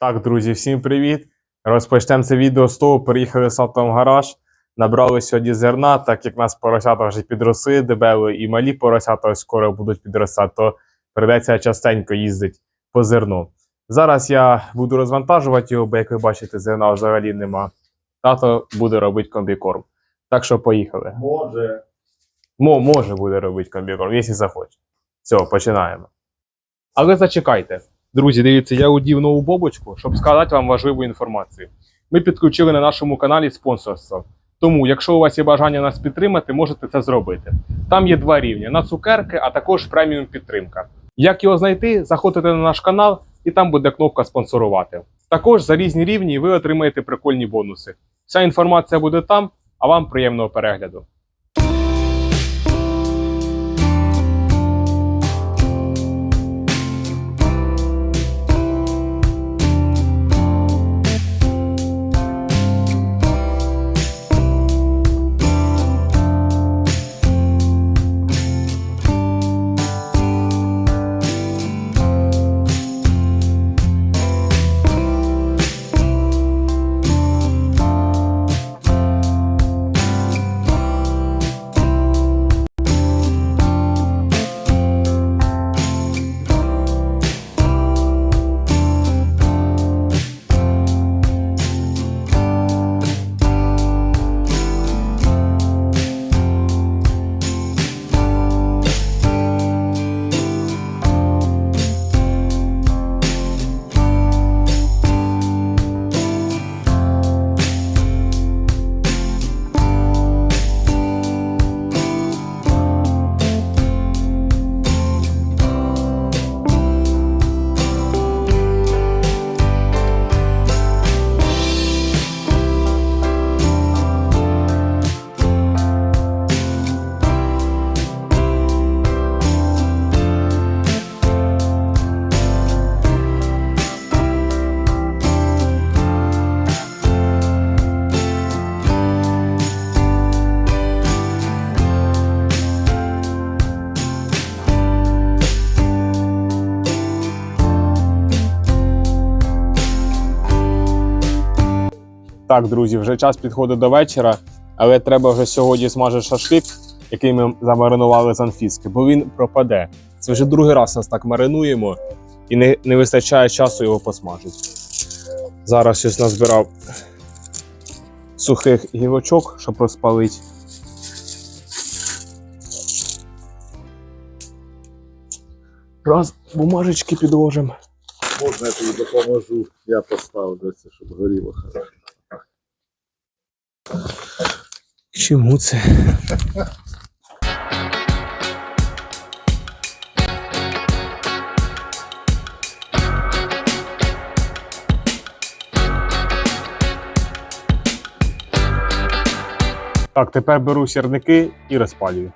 Так, друзі, всім привіт! Розпочнемо це відео з того. Переїхали з автом в гараж. Набрали сьогодні зерна, так як нас поросята вже підросли, дебели, і малі поросята ось скоро будуть підростати, то придеться частенько їздити по зерну. Зараз я буду розвантажувати його, бо як ви бачите, зерна взагалі нема. Тато буде робити комбікорм. Так що поїхали. Може. Мо, може буде робити комбікорм, якщо захоче. Все, починаємо. Але зачекайте. Друзі, дивіться, я удів нову бобочку, щоб сказати вам важливу інформацію. Ми підключили на нашому каналі спонсорство. Тому, якщо у вас є бажання нас підтримати, можете це зробити. Там є два рівні: на цукерки, а також преміум підтримка. Як його знайти, заходите на наш канал, і там буде кнопка спонсорувати. Також за різні рівні ви отримаєте прикольні бонуси. Вся інформація буде там, а вам приємного перегляду. Так, друзі, вже час підходить до вечора, але треба вже сьогодні смажити шашлик, який ми замаринували з анфіски, бо він пропаде. Це вже другий раз нас так маринуємо і не, не вистачає часу його посмажити. Зараз щось назбирав сухих гілочок, щоб розпалити. Раз, бумажечки підложимо. Можна я тобі допоможу. Я поставлю це, щоб горіло хорошо. Чому це? Так, тепер беру сірники і розпалюю.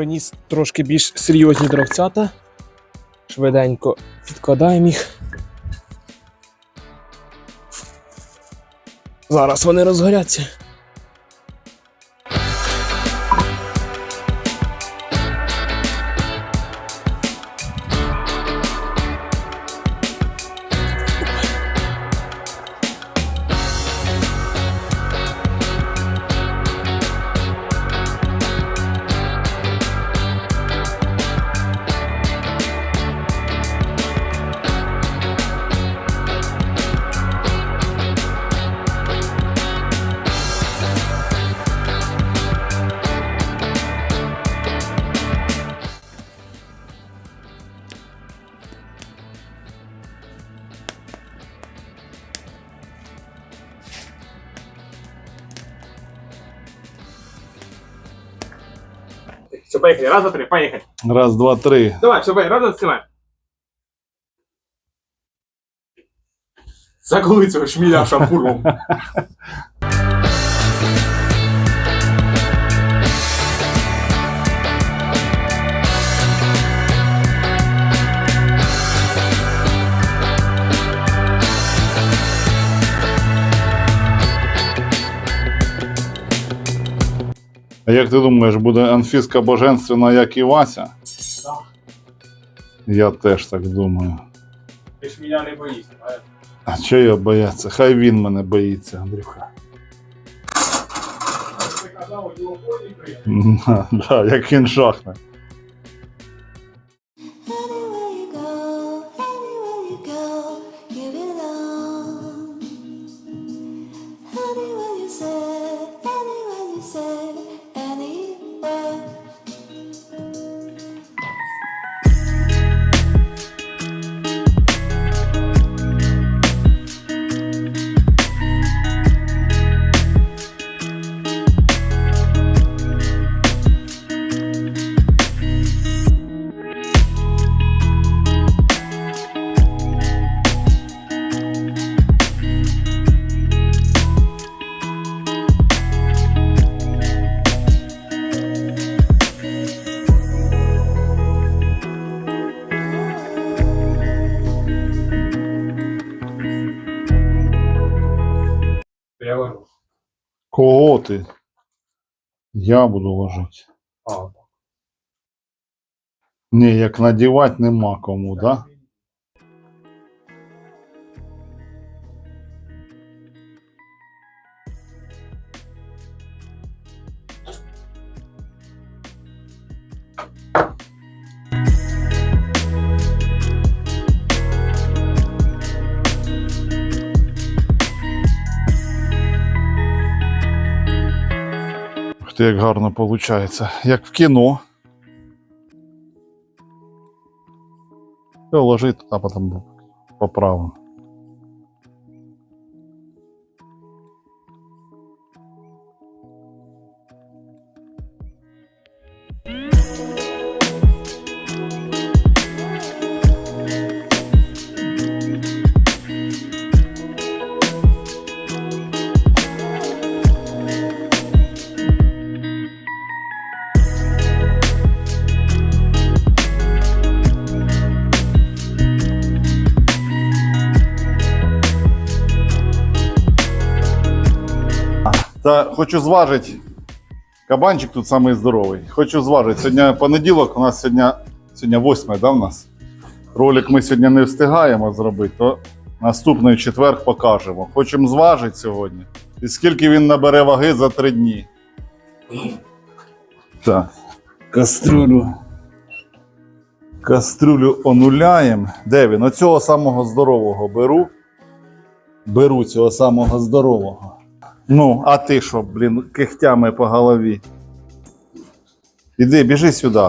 Приніс трошки більш серйозні дровцята. Швиденько відкладаємо їх. Зараз вони розгоряться. Все, поехали. Раз, два, три, поехали. Раз, два, три. Давай, все, поехали. Раз, два, снимаем. Заколы цього шміля шампуром. А як ти думаєш, буде Анфіска Боженствена, як і Вася? Я теж так думаю. Ти ж мене не боїшся, правильно? А чого я бояться? Хай він мене боїться, Андрюха. Ти казав, у нього полі приємно. Да, як він шахне. Кого ти? Я буду ложити. А, Ні, як надівати нема кому, да? Ти, як гарно виходить. Як в кіно. Все, ложи, а потом поправим. Хочу зважити. Кабанчик тут самий здоровий. Хочу зважити. Сьогодні понеділок, у нас сьогодні, сьогодні 8, да, в нас? Ролик ми сьогодні не встигаємо зробити, то наступний четверг покажемо. Хочемо зважити сьогодні. І скільки він набере ваги за три дні. Так. Кастрюлю. Кастрюлю онуляємо. Де він? Оцього самого здорового беру. Беру цього самого здорового. Ну, а ти що, блін, кихтями по голові? Іди, біжи сюди.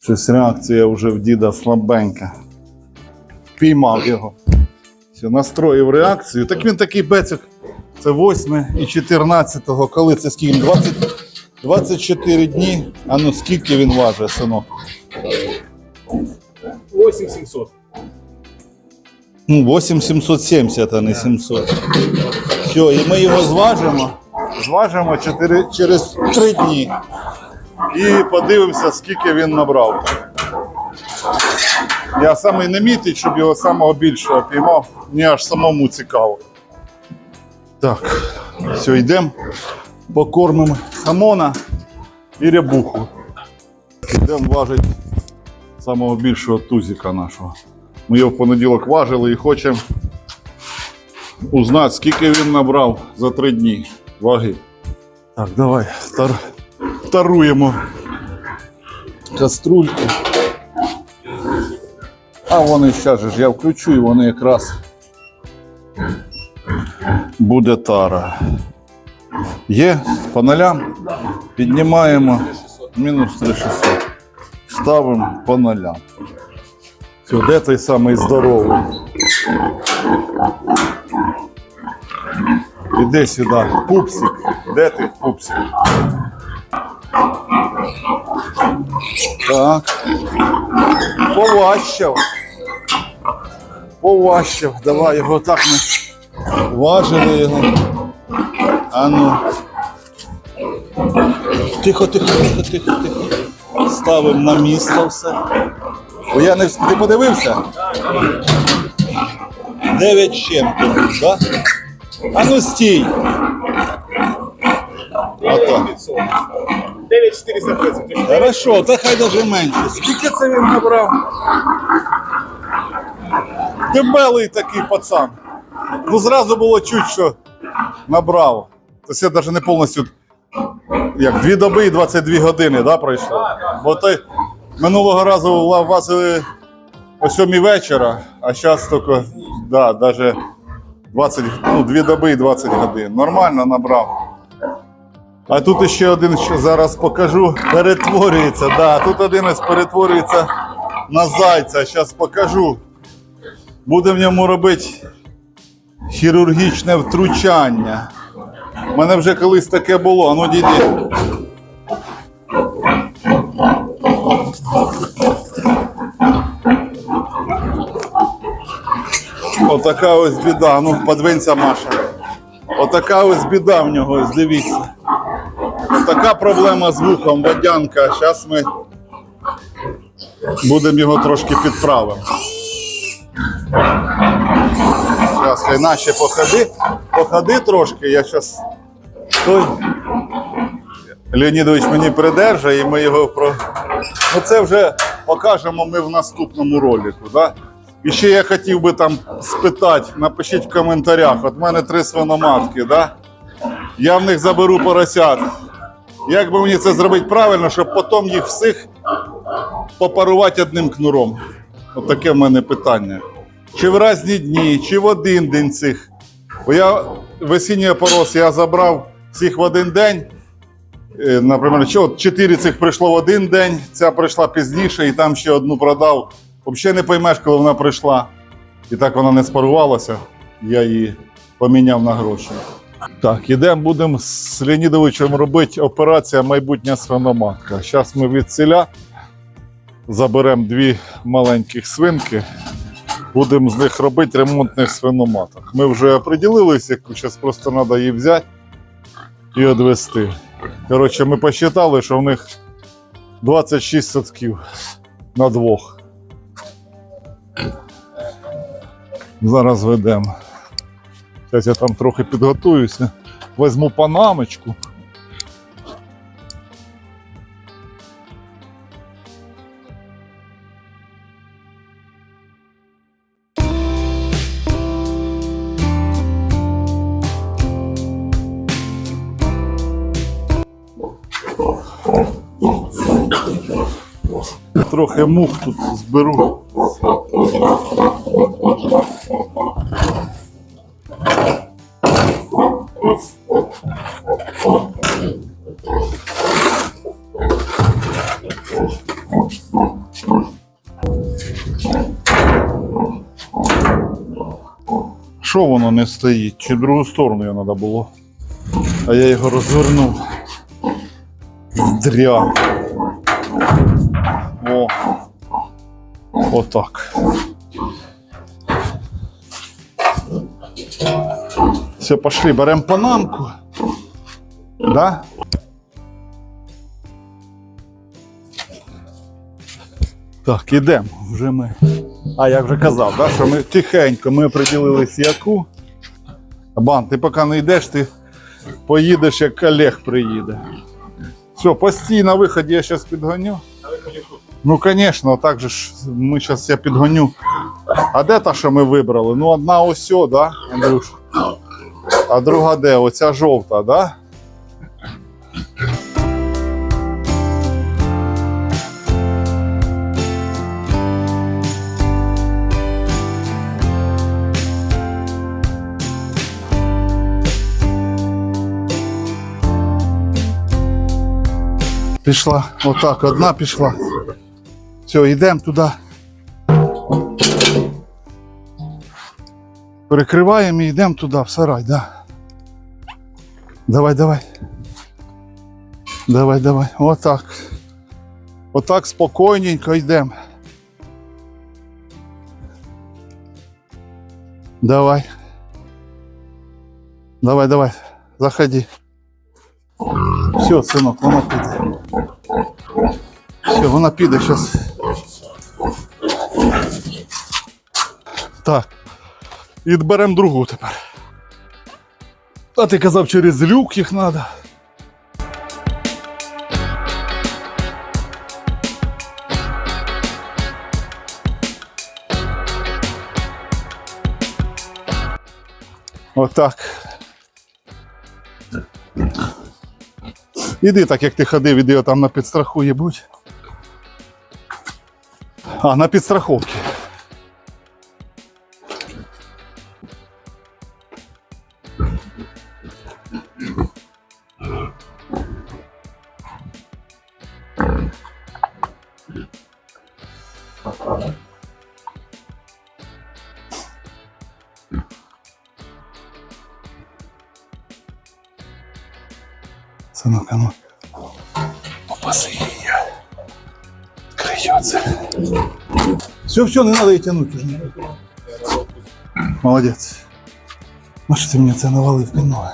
Щось реакція вже в діда слабенька. Піймав його. Все, настроїв реакцію. Так він такий бецик. Це 8 і 14, коли це скільки? 20, 24 дні. А ну скільки він важить, синок? 8700. Ну, 8770, а не 700. Все, і ми його зважимо. Зважимо 4, через 3 дні. І подивимося, скільки він набрав. Я саме не мітить, щоб його самого більшого піймав. Мені аж самому цікаво. Так, все, йдемо. Покормимо хамона і рябуху. Йдемо важити самого більшого тузика нашого. Ми його в понеділок важили і хочемо узнати, скільки він набрав за три дні ваги. Так, давай тар... таруємо каструльки. А вони зараз ж я включу і вони якраз буде тара. Є по нолям. Піднімаємо мінус 3600. Ставимо по нолям. Все, де той самий здоровий? Іди сюди, пупсик. Де ти, пупсик? Так. Поващав. Поващав. Давай його так ми важили його. А ну. Тихо, тихо, тихо, тихо, тихо. Ставимо на місце все. Бо я не ти подивився? 9 з чим-то, так? А ну стій. Ото. 9430. Хорошо, та хай даже менше. Скільки це він набрав? Дебелий такий пацан. Ну зразу було чуть, що набрав. Я навіть не повністю. Як дві доби і 22 години, да, пройшло? Бо той минулого разу вазили о 7 вечора, а зараз тільки да, даже 20, ну, 2 доби і 20 годин. Нормально набрав. А тут ще один, що зараз покажу, перетворюється. Да, тут один із перетворюється на зайця. Зараз покажу. Буде в ньому робити хірургічне втручання. У мене вже колись таке було. А Ну, Отака ось біда. Ну, подвинься, Маша. Отака ось біда в нього, ось дивіться. Така проблема з вухом, водянка. Зараз ми будемо його трошки підправимо. Зараз хай наші походи. Походи трошки, я зараз той. Леонідович мені придержає і ми його про. Ну це вже покажемо ми в наступному ролику. Да? І ще я хотів би там спитати, напишіть в коментарях. От в мене три свиноматки, да? я в них заберу поросят. Як би мені це зробити правильно, щоб потім їх всіх попарувати одним кнуром? От таке в мене питання. Чи в різні дні, чи в один день цих. Бо я весінній опорос я забрав всіх в один день. Е, Наприклад, чотири цих прийшло в один день, ця прийшла пізніше, і там ще одну продав. Взагалі не поймеш, коли вона прийшла. І так вона не спарувалася, я її поміняв на гроші. Так, ідемо, будемо з Леонідовичем робити операція майбутня свиноматка. Зараз ми від селя заберемо дві маленьких свинки, будемо з них робити ремонтних свиноматок. Ми вже оприділилися, зараз просто треба її взяти і відвести. Коротше, ми посчитали, що в них 26 садків на двох. Зараз ведемо. Зараз я там трохи підготуюся. Возьму панамочку. Трохи мух тут зберу. Що воно не стоїть? Чи в другу сторону його треба було? А я його розвернув. Здря. О. Отак. Все, пошли, беремо панамку. Да? Так, ідемо. Вже ми. А я вже казав, да, що ми тихенько ми приділились яку. Бан, ти поки не йдеш, ти поїдеш, як Олег приїде. Все, постій на виході я зараз підгоню. Ну, звісно, так же ж ми зараз я підгоню. А де та, що ми вибрали? Ну, одна ось, да, Андрюш? А друга де? Оця жовта, да? Пішла. Отак, одна пішла. Все, йдемо туди. Перекриваємо і йдемо туди, в сарай, да. Давай, давай. Давай, давай. Отак. Отак спокійненько йдемо. Давай. Давай, давай. Заходи. Все, синок, вона піде. Все, вона піде зараз. Так. І беремо другу тепер. А ти казав, через люк їх треба. Отак. Іди так, як ти ходив, іди там на підстраху, будь. А, на підстраховці. Не надо ей тянуть уже. Молодець. Ну що ти мені це навалив піно?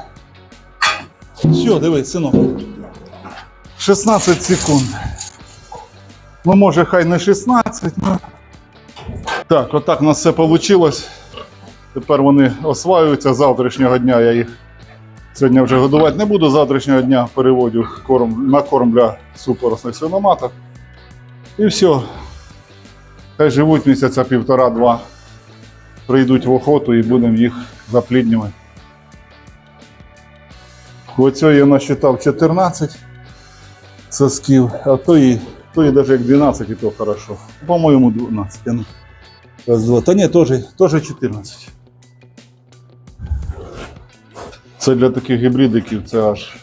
Все, дивись, синок. 16 секунд. Ну, може, хай не 16, ну. Так, отак у нас все вийшло. Тепер вони осваюються завтрашнього дня. Я їх сьогодні вже годувати не буду. Завтрашнього дня переводю корм, на корм для супоросних свиноматок. І все. Хай живуть місяця півтора-два. Прийдуть в охоту і будемо їх запліднювати. Оцього я насчитав 14 сосків, а то і, то і навіть як 12, і то хорошо. По-моєму, 12. ну. Раз, два. Та ні, теж, теж 14. Це для таких гібридиків це аж,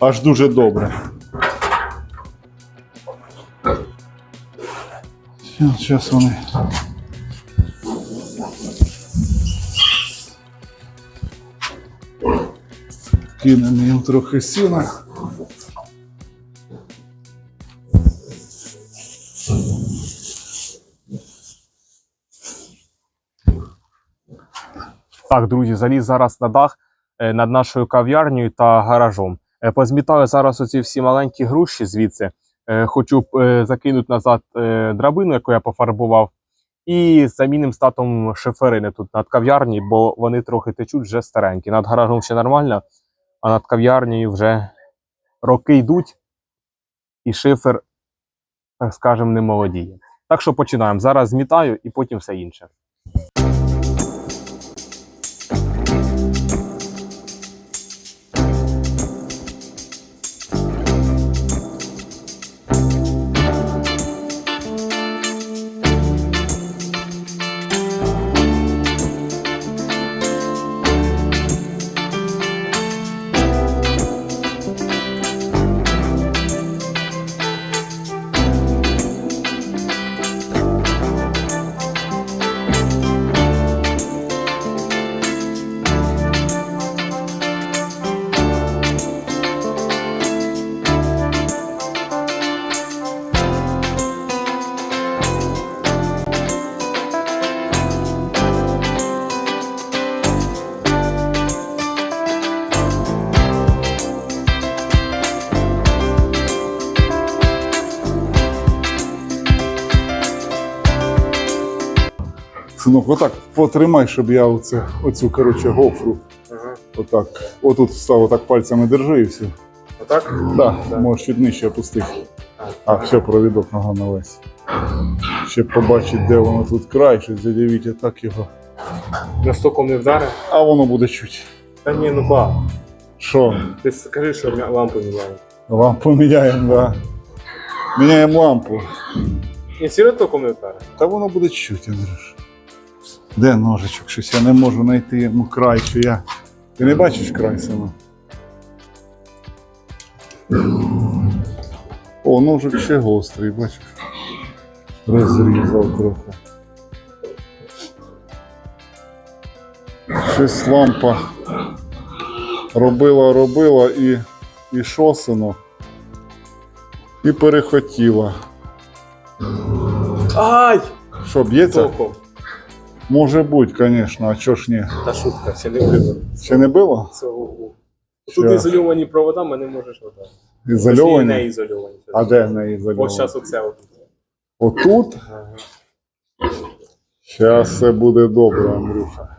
аж дуже добре. Зараз вони. Кинемо їм трохи сіна. Так, друзі, заліз зараз на дах е, над нашою кав'ярнею та гаражом. Е, Позмітаю зараз оці всі маленькі груші звідси. Е, Хочу е, закинути назад е, драбину, яку я пофарбував, і заміним статом шиферини тут над кав'ярні, бо вони трохи течуть вже старенькі. Над гаражом ще нормально, а над кав'ярнею вже роки йдуть, і шифер, так скажемо, не молодіє. Так що починаємо. Зараз змітаю і потім все інше. Синок, отак потримай, щоб я оце, оцю, коротше, гофру. Отак. Отут встав, отак пальцями держи і все. Отак? Так, да, можеш чуть нижче опустити. А, все, провідок нога на весь. Щоб побачити, де воно тут край, щоб задивити так його. На стоком не вдарив? А воно буде чуть. Та ні, ну ба. Що? Ти скажи, що лампу маю. Лампу міняємо, да. Міняємо лампу. І сіре током не вдарив? Та воно буде чуть, Андрюш. Де ножичок? Щось я не можу знайти йому край, що я. Ти не бачиш край саме? О, ножик ще гострий, бачиш. Розрізав трохи. Щось лампа робила, робила і, і шосино. І перехотіла. Ай! Що, б'ється? Може бути, звісно, а чого ж ні? Та шутка, ще не було. Ще не було? Тут Що? ізольовані провода, ми не можеш вода. Не Ізольовані? ізольовані. А де не ізольовані? Ось зараз оце. от. Отут? Ага. Зараз все буде добре, Андрюша.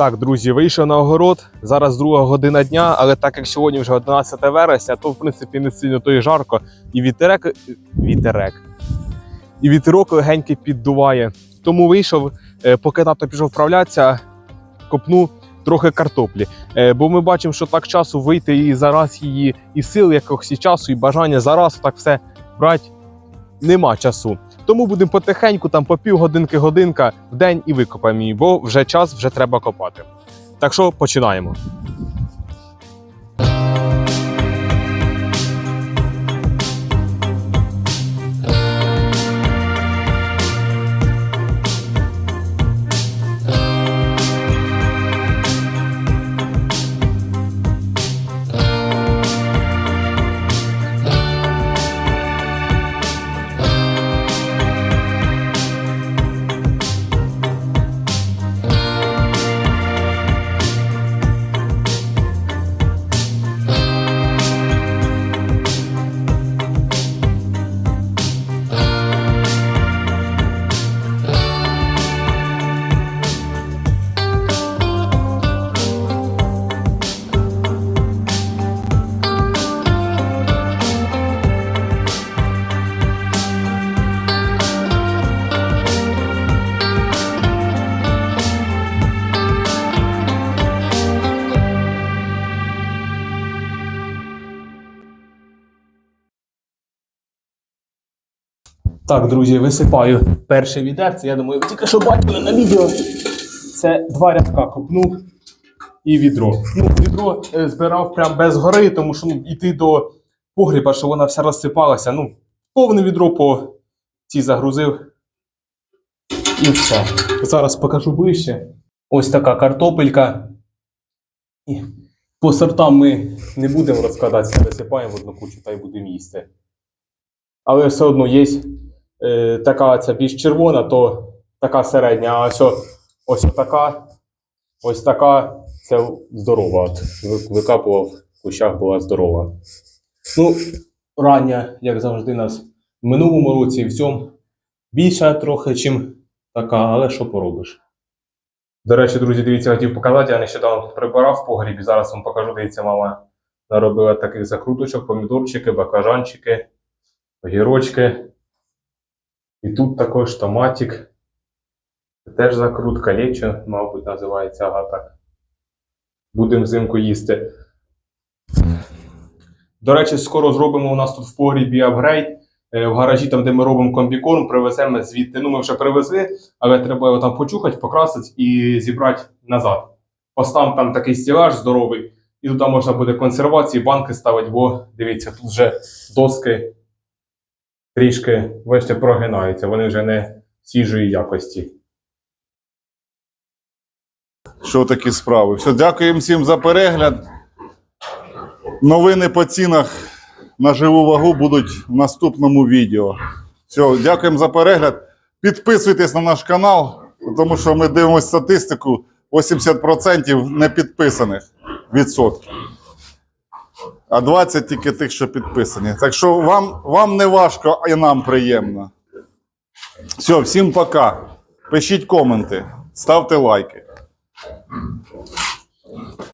Так, друзі, вийшов на огород. Зараз друга година дня, але так як сьогодні вже 11 вересня, то в принципі не сильно то і жарко. І вітерек. Вітерек. І вітерок легенький піддуває. Тому вийшов, е, поки тато пішов вправлятися, копну трохи картоплі. Е, Бо ми бачимо, що так часу вийти і зараз її, і сил якогось, і часу, і бажання зараз так все брати нема часу. Тому будемо потихеньку, там по півгодинки, годинка в день і викопаємо її, бо вже час, вже треба копати. Так що починаємо. Так, друзі, висипаю перше відерце. Я думаю, ви тільки що бачили на відео. Це два рядка копнув і відро. Ну, відро е, збирав прям без гори, тому що ну, йти до погріба, що вона вся розсипалася. Ну, повне відро по ці загрузив. І все. Зараз покажу ближче. Ось така картопелька. І по сортам ми не будемо розкладатися, висипаємо в одну кучу та й будемо їсти. Але все одно є е, така ця більш червона, то така середня, а ось, ось така, ось така, це здорова. Викапував в кущах була здорова. Ну, рання, як завжди, нас в минулому році і в цьому більша трохи, чим така, але що поробиш. До речі, друзі, дивіться, хотів показати, я нещодавно прибирав в погрібі, зараз вам покажу, дивіться, мама наробила таких закруточок, помідорчики, баклажанчики, огірочки. І тут також томатик. Теж закрутка лечо, мабуть, називається ага так. Будемо взимку їсти. До речі, скоро зробимо у нас тут в погрібі апгрейд. Е, В гаражі, там, де ми робимо комбікорм, привеземо звідти. Ну, ми вже привезли, але треба його там почухати, покрасити і зібрати назад. Постам там такий стілаж здоровий, і туди можна буде консервації, банки ставити, бо дивіться, тут вже доски трішки бачите, прогинаються, вони вже не свіжої якості. Що такі справи? Все, дякуємо всім за перегляд. Новини по цінах на живу вагу будуть в наступному відео. Все, дякуємо за перегляд. Підписуйтесь на наш канал, тому що ми дивимося статистику 80% не підписаних відсотків. А 20 тільки тих, що підписані. Так що вам, вам не важко, і нам приємно. Все, всім пока. Пишіть коменти, ставте лайки.